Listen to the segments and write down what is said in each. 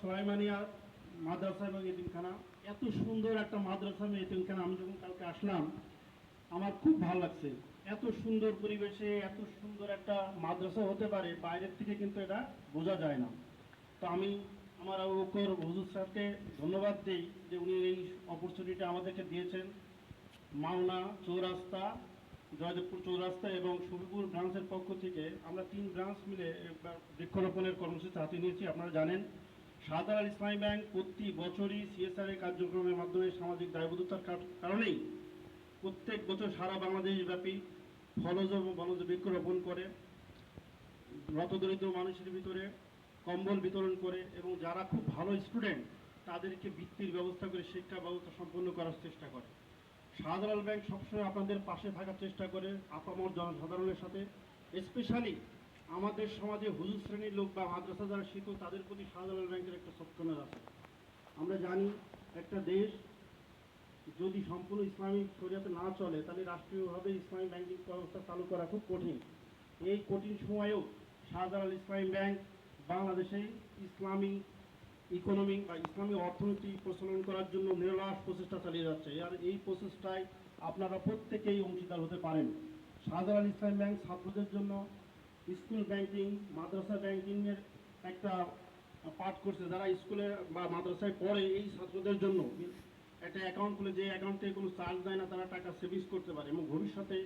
সোলাইমানিয়া মাদ্রাসা এবং এতিমখানা। এত সুন্দর একটা মাদ্রাসা এবং এতিমখানা। আমি যখন কালকে আসলাম, আমার খুব ভালো লাগছে। এত সুন্দর পরিবেশে, এত সুন্দর একটা মাদ্রাসা হতে পারে, বাইরের থেকে কিন্তু এটা বোঝা যায় না। তো আমি আমার আবু বকর হুজুর স্যারকে ধন্যবাদ দিই যে উনি এই অপরচুনিটি আমাদেরকে দিয়েছেন। মাওনা চৌরাস্তা, জয়দেবপুর চৌরাস্তা এবং সবিপুর ব্রাঞ্চের পক্ষ থেকে আমরা তিন ব্রাঞ্চ মিলে বৃক্ষরোপণের কর্মসূচি হাতে নিয়েছি, আপনারা জানেন। সাদার ইসলামী ব্যাংক প্রতি বছরই সিএসআর কার্যক্রমের মাধ্যমে সামাজিক দায়বদ্ধতার কার- কারণেই প্রত্যেক বছর সারা বাংলাদেশ ব্যাপী ফলজ এবং বনজ বৃক্ষরোপণ করে, রতদরিদ্র মানুষের ভিতরে কম্বল বিতরণ করে এবং যারা খুব ভালো স্টুডেন্ট, তাদেরকে বৃত্তির ব্যবস্থা করে শিক্ষা ব্যবস্থা সম্পন্ন করার চেষ্টা করে। শাহজালাল ব্যাংক সবসময় আপনাদের পাশে থাকার চেষ্টা করে, আপামর জনসাধারণের সাথে স্পেশালি আমাদের সমাজে হুজুর শ্রেণির লোক বা মাদ্রাসা যারা শিক্ষক, তাদের প্রতি শাহজালাল ব্যাংকের একটা সত্যনের আছে। আমরা জানি একটা দেশ যদি সম্পূর্ণ ইসলামিক শরিয়াতে না চলে, তাহলে রাষ্ট্রীয়ভাবে ইসলামী ব্যাংকিং ব্যবস্থা চালু করা খুব কঠিন। এই কঠিন সময়েও শাহজালাল ইসলামী ব্যাংক বাংলাদেশে ইসলামী ইকোনমি বা ইসলামী অর্থনীতি প্রচলন করার জন্য নিরলাস প্রচেষ্টা চালিয়ে যাচ্ছে। আর এই প্রচেষ্টায় আপনারা প্রত্যেকেই অংশীদার হতে পারেন। শাহজালাল ইসলামী ব্যাংক ছাত্রদের জন্য স্কুল ব্যাংকিং মাদ্রাসা ব্যাংকিংয়ের একটা পাঠ করছে যারা স্কুলে বা মাদ্রাসায় পড়ে এই ছাত্রদের জন্য। একটা অ্যাকাউন্ট খুলে যে অ্যাকাউন্টে কোনো চার্জ দেয় না, তারা টাকা সেভিংস করতে পারে এবং ভবিষ্যতে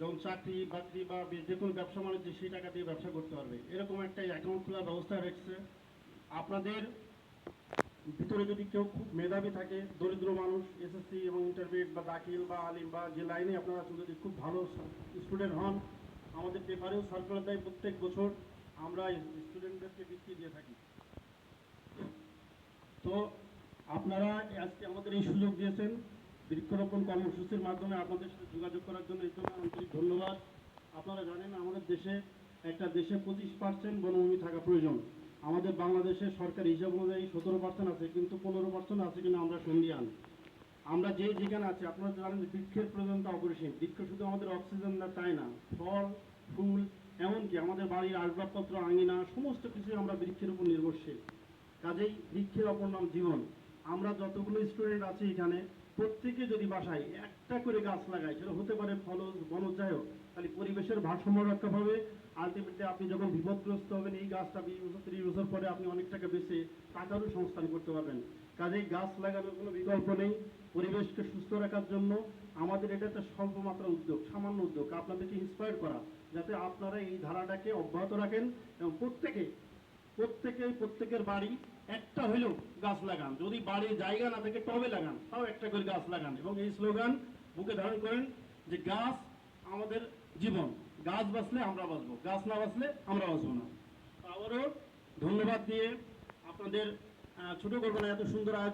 যখন চাকরি, বাকরি বা যে কোনো ব্যবসা বাণিজ্য সেই টাকা দিয়ে ব্যবসা করতে পারবে। এরকম একটা অ্যাকাউন্ট খোলার ব্যবস্থা রেখেছে আপনাদের ভিতরে যদি কেউ খুব মেধাবী থাকে, দরিদ্র মানুষ এসএসসি এবং ইন্টারমিডিয়েট বা দাখিল বা আলিম বা যে লাইনে আপনারা যদি খুব ভালো স্টুডেন্ট হন আমাদের পেপারেও সার্কুলার দেয় প্রত্যেক বছর, আমরা স্টুডেন্টদেরকে বৃত্তি দিয়ে থাকি। তো আপনারা আজকে আমাদের এই সুযোগ দিয়েছেন বৃক্ষরোপণ কর্মসূচির মাধ্যমে আপনাদের সাথে যোগাযোগ করার জন্য, এই জন্য আন্তরিক ধন্যবাদ। আপনারা জানেন আমাদের দেশে, একটা দেশে পঁচিশ পার্সেন্ট বনভূমি থাকা প্রয়োজন। আমাদের বাংলাদেশে সরকার হিসাব অনুযায়ী সতেরো পার্সেন্ট আছে, কিন্তু পনেরো পার্সেন্ট আছে কিনা আমরা সন্দিহান। আমরা যে যেখানে আছি, আপনারা জানেন যে বৃক্ষের প্রয়োজনটা অপরিসীম। বৃক্ষ শুধু আমাদের অক্সিজেন না, তাই না? ফল, ফুল, এমনকি আমাদের বাড়ির আসবাবপত্র, আঙিনা, সমস্ত কিছুই আমরা বৃক্ষের উপর নির্ভরশীল। কাজেই বৃক্ষের অপর নাম জীবন। আমরা যতগুলো স্টুডেন্ট আছি এখানে প্রত্যেকে যদি বাসায় একটা করে গাছ লাগায়, সেটা হতে পারে ফলজ বনজ, যাই হোক, তাহলে পরিবেশের ভারসাম্য রক্ষা পাবে। আলটিমেটলি আপনি যখন বিপদগ্রস্ত হবেন, এই গাছটা বিশ বছর, ত্রিশ বছর পরে আপনি অনেক টাকা বেঁচে টাকারও সংস্থান করতে পারবেন। কাজেই গাছ লাগানোর কোনো বিকল্প নেই পরিবেশকে সুস্থ রাখার জন্য। আমাদের এটা একটা স্বল্প মাত্রা উদ্যোগ, সামান্য উদ্যোগ। আপনাদেরকে ইন্সপায়ার করা, যাতে আপনারা এই ধারাটাকে অব্যাহত রাখেন এবং প্রত্যেকে প্রত্যেকে প্রত্যেকের বাড়ি একটা হইলেও গাছ লাগান। যদি বাড়ির জায়গা না থাকে, টবে লাগান। তাও একটা করে গাছ লাগান। এবং এই স্লোগান বুকে ধারণ করেন যে গাছ আমাদের জীবন। গাছ বাঁচলে আমরা বাঁচবো, গাছ না বাঁচলে আমরা বাঁচবো না। আবারও ধন্যবাদ দিয়ে আপনাদের ছোট করব না এত সুন্দর আয়োজন